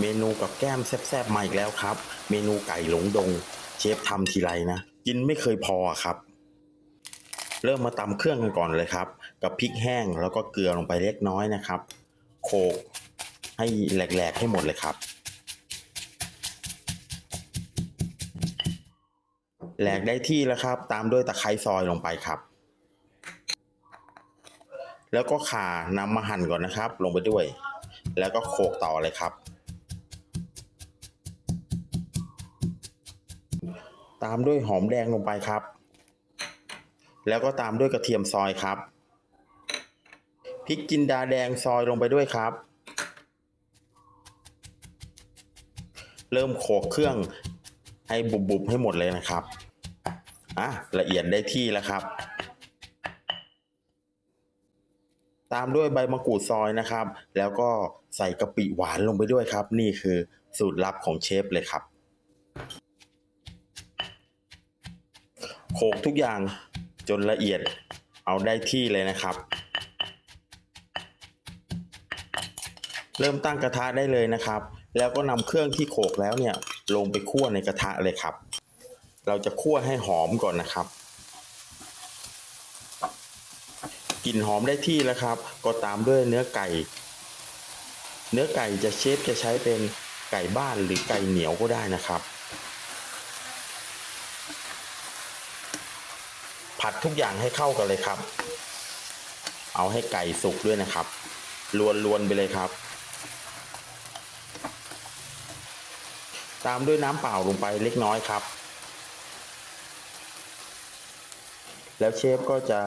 เมนูกับแก้มแซ่บๆมาอีกแล้วครับ เมนูไก่หลงดง เชฟทำทีไรนะ กินไม่เคยพอครับ เริ่มมาตำเครื่องกันก่อนเลยครับ กับพริกแห้งแล้วก็เกลือลงไปเล็กน้อยนะครับ โขลกให้แหลกๆให้หมดเลยครับ แหลกได้ที่แล้วครับ ตามด้วยตะไคร้ซอยลงไปครับ แล้วก็ข่านำมาหั่นก่อนนะครับ ลงไปด้วย แล้วก็โขลกต่อเลยครับ ตามด้วยหอมแดงลงไปครับ แล้วก็ตามด้วยกระเทียมซอยครับ พริกจินดาแดงซอยลงไปด้วยครับ เริ่มโขลกเครื่องให้บุบๆให้หมดเลยนะครับ อะละเอียดได้ที่แล้วครับ ตามด้วยใบมะกรูดซอยนะครับ แล้วก็ใส่กะปิหวานลงไปด้วยครับ นี่คือสูตรลับของเชฟเลยครับ โขกทุกอย่างจนละเอียดเอาได้ที่เลยนะครับ เริ่มตั้งกระทะได้เลยนะครับ แล้วก็นำเครื่องที่โขกแล้วเนี่ยลงไปคั่วในกระทะเลยครับ เราจะคั่วให้หอมก่อนนะครับกลิ่นหอมได้ที่แล้วครับ ก็ตามด้วยเนื้อไก่ เนื้อไก่จะเชฟจะใช้เป็นไก่บ้านหรือไก่เหนียวก็ได้นะครับ ผัดทุกอย่างให้เข้ากันเลยครับ เอาให้ไก่สุกด้วยนะครับลวนๆไปเลยครับ ตามด้วยน้ำเปล่าลงไปเล็กน้อยครับ แล้วเชฟก็จะ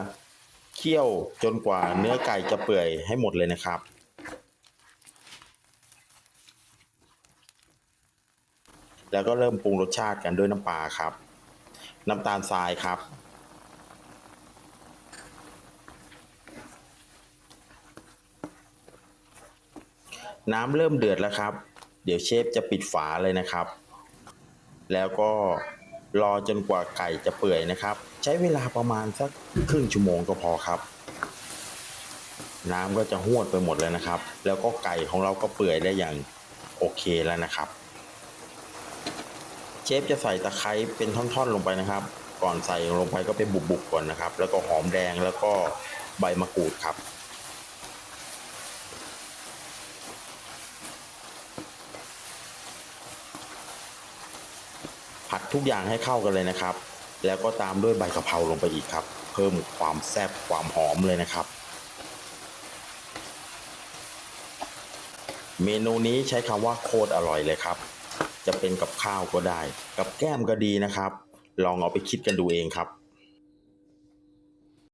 เคี่ยวจนกว่าเนื้อไก่จะเปื่อยให้หมดเลยนะครับแล้วก็เริ่มปรุงรสชาติกันด้วยน้ำปลาครับ น้ำตาลทรายครับ น้ำเริ่มเดือดแล้วครับ เดี๋ยวเชฟจะปิดฝาเลยนะครับ แล้วก็รอจนกว่าไก่จะเปื่อยนะครับ ใช้เวลาประมาณสักครึ่งชั่วโมงก็พอครับ น้ำก็จะหวดไปหมดเลยนะครับ แล้วก็ไก่ของเราก็เปื่อยได้อย่างโอเคแล้วนะครับ เชฟจะใส่ตะไคร้เป็นท่อนๆลงไปนะครับ ก่อนใส่ลงไปก็เป็นบุบๆก่อนนะครับ แล้วก็หอมแดงแล้วก็ใบมะกรูดครับ ผัดทุกอย่างให้เข้ากันเลยนะครับ แล้วก็ตามด้วยใบกะเพราลงไปอีกครับ เพิ่มความแซ่บความหอมเลยนะครับ เมนูนี้ใช้คำว่าโคตรอร่อยเลยครับ จะเป็นกับข้าวก็ได้ กับแก้มก็ดีนะครับ ลองเอาไปคิดกันดูเองครับ